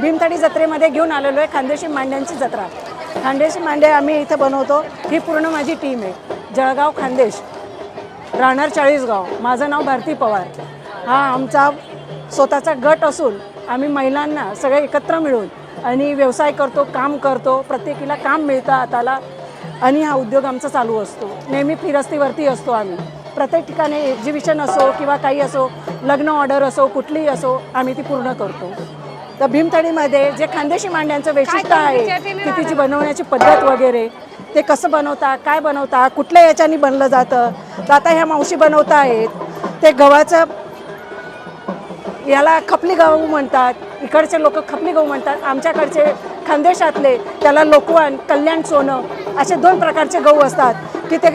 भीमथडी जत्रेमध्ये घेऊन आलेलो आहे खानदेशी मांड्यांची जत्रा. खानदेशी मांडे आम्ही इथं बनवतो. ही पूर्ण माझी टीम आहे. जळगाव खानदेश. राहणार चाळीसगाव. माझं नाव भारती पवार. हा आमचा स्वतःचा गट असून आम्ही महिलांना सगळे एकत्र मिळून आणि व्यवसाय करतो काम करतो. प्रत्येकीला काम मिळतं हाताला. आणि हा उद्योग आमचा चालू असतो. नेहमी फिरस्तीवरती असतो आम्ही. प्रत्येक ठिकाणी एक्झिबिशन असो किंवा काही असो लग्न ऑर्डर असो कुठलीही असो आम्ही ती पूर्ण करतो. तर भीमथडीमध्ये जे खानदेशी मांड्यांचं वैशिष्ट्य आहे की तिची बनवण्याची पद्धत वगैरे ते कसं बनवता काय बनवता कुठल्या याच्यानी बनलं जातं? तर आता ह्या मावशी बनवता आहेत ते गव्हाचं याला खपली गहू म्हणतात इकडचे लोक खपली गहू म्हणतात आमच्याकडचे खानदेशातले त्याला लोकवान कल्याण सोनं असे दोन प्रकारचे गहू असतात. की ते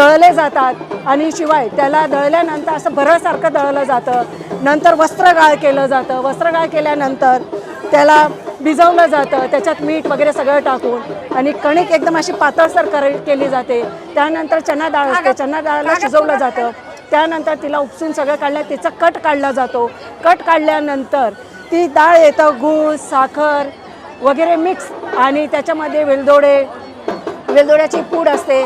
दळले जातात आणि शिवाय त्याला दळल्यानंतर असं भरसारखं दळलं जातं. नंतर वस्त्रगाळ केलं जातं. वस्त्रगाळ केल्यानंतर त्याला भिजवलं जातं. त्याच्यात मीठ वगैरे सगळं टाकून आणि कणिक एकदम अशी पातळसर कर केली जाते. त्यानंतर चना डाळ असते. चना डाळला शिजवलं जातं. त्यानंतर तिला उपसून सगळं काढलं तिचा कट काढला जातो. कट काढल्यानंतर ती डाळ येतं. गूळ साखर वगैरे मिक्स आणि त्याच्यामध्ये वेलदोडे वेलदोड्याची पूड असते.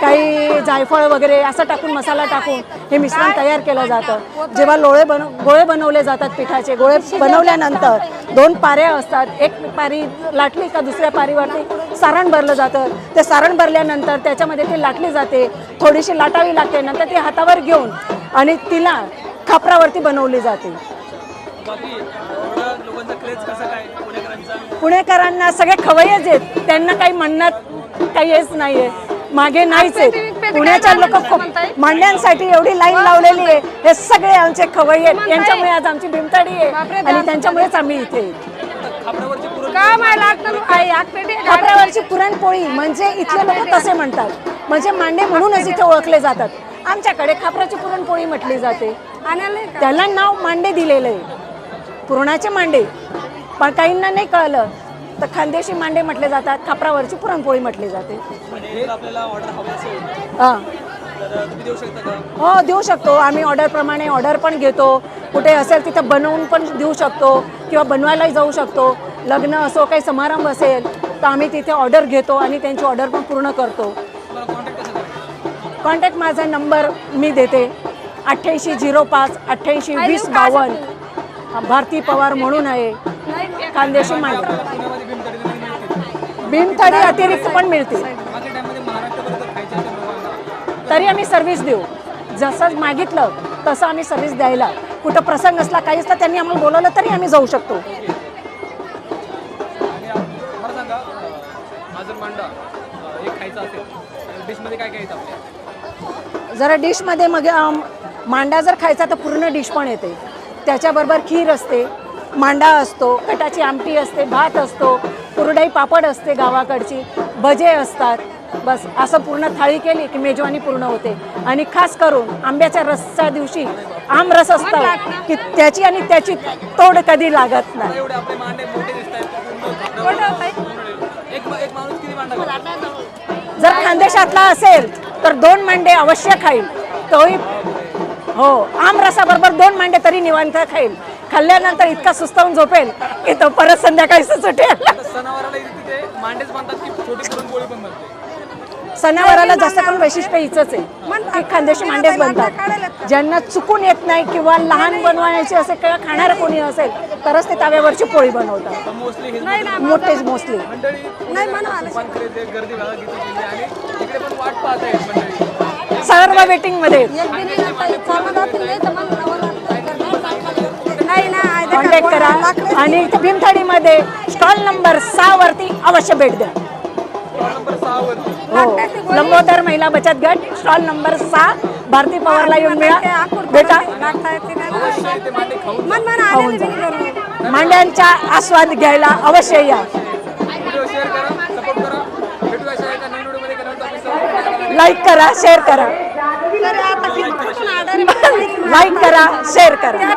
काही जायफळ वगैरे असं टाकून मसाला टाकून हे मिश्रण तयार केलं जातं. जेव्हा लोळे बन गोळे बनवले जातात पिठाचे गोळे बनवल्यानंतर दोन पाऱ्या असतात. एक पारी लाटली का दुसऱ्या पारीवरती सारण भरलं जातं. ते सारण भरल्यानंतर त्याच्यामध्ये ती लाटली जाते. थोडीशी लाटावी लागते. नंतर ती हातावर घेऊन आणि तिला खापरावरती बनवली जाते. पुणेकरांना सगळे खवय्यच आहेत. त्यांना काही म्हणण्यात काही हेच नाहीये. मागे नाहीच आहेत. पुण्याच्या लोक खूप मांड्यांसाठी एवढी लाईन लावलेली आहे. हे सगळे आमचे खवय्ये आहेत. यांच्यामुळे आज आमची भीमताडी आहे. आणि त्यांच्यामुळेच आम्ही इथे आहे. खापरावरची पुरण खापरावरची पुरणपोळी म्हणजे इथले लोक तसे म्हणतात. म्हणजे मांडे म्हणूनच इथे ओळखले जातात. आमच्याकडे खापराची पुरणपोळी म्हटली जाते. त्याला नाव मांडे दिलेलं आहे. पुरणाचे मांडे. पण काहींना नाही कळलं. तर खानदेशी मांडे म्हटले जातात खापरावरची पुरणपोळी म्हटली जाते. आणि जर आपल्याला ऑर्डर हवी असेल. हां. हो देऊ शकतो. आम्ही ऑर्डरप्रमाणे ऑर्डर पण घेतो. कुठे असेल तिथं बनवून पण देऊ शकतो किंवा बनवायलाही जाऊ शकतो. लग्न असो काही समारंभ असेल तर आम्ही तिथे ऑर्डर घेतो आणि त्यांची ऑर्डर पण पूर्ण करतो. कॉन्टॅक्ट कसं करायचं? कॉन्टॅक्ट माझा नंबर मी देते. अठ्ठ्याऐंशी झिरो पाच अठ्ठ्याऐंशी वीस बावन्न. भारती पवार म्हणून आहे. खानदेशी मांडे. भीमथडी अतिरिक्त पण मिळते तरी आम्ही सर्व्हिस देऊ. जसं मागितलं तसं आम्ही सर्व्हिस द्यायला. कुठं प्रसंग असला काही असला त्यांनी आम्हाला बोलवलं तरी आम्ही जाऊ शकतो. जर डिशमध्ये मग मांडा जर खायचा तर पूर्ण डिश पण येते. त्याच्याबरोबर खीर असते मांडा असतो कटाची आमटी असते भात असतो कुरडाई पापड असते गावाकडची भजे असतात. बस असं पूर्ण थाळी केली की मेजवानी पूर्ण होते. आणि खास करून आंब्याच्या रसच्या दिवशी आमरस असतं की त्याची आणि त्याची तोड कधी लागत नाही? जर खानदेशातला असेल तर दोन मांडे अवश्य खाईल. तोही हो आमरसाबरोबर दोन मांडे तरी निवांत खाईल खाल्ल्यानंतर इतका सुस्तावून झोपेल की तो परत संध्याकाळी सुटेल सणावाराला जास्त करून वैशिष्ट्य हिचंच आहे. की खानदेशी मांडेच बनतात ज्यांना चुकून येत नाही किंवा लहान बनवायची असेल किंवा खाणारं कोणी असेल तरच ते तव्यावरची पोळी बनवतात. मोठेच मोस्टली नाही सर्व वेटिंगमध्ये. कॉन्टॅक्ट करा. आणि भीमथडीमध्ये स्टॉल नंबर सहा वरती अवश्य भेट द्या. नंबर सहा वरती हो. लंबोदर महिला बचत गट स्टॉल नंबर सहा भारती पवारला येऊन मिळा. जा. मांड्यांचा आस्वाद घ्यायला अवश्य या. लाईक करा शेअर करा. लाईक करा शेअर करा.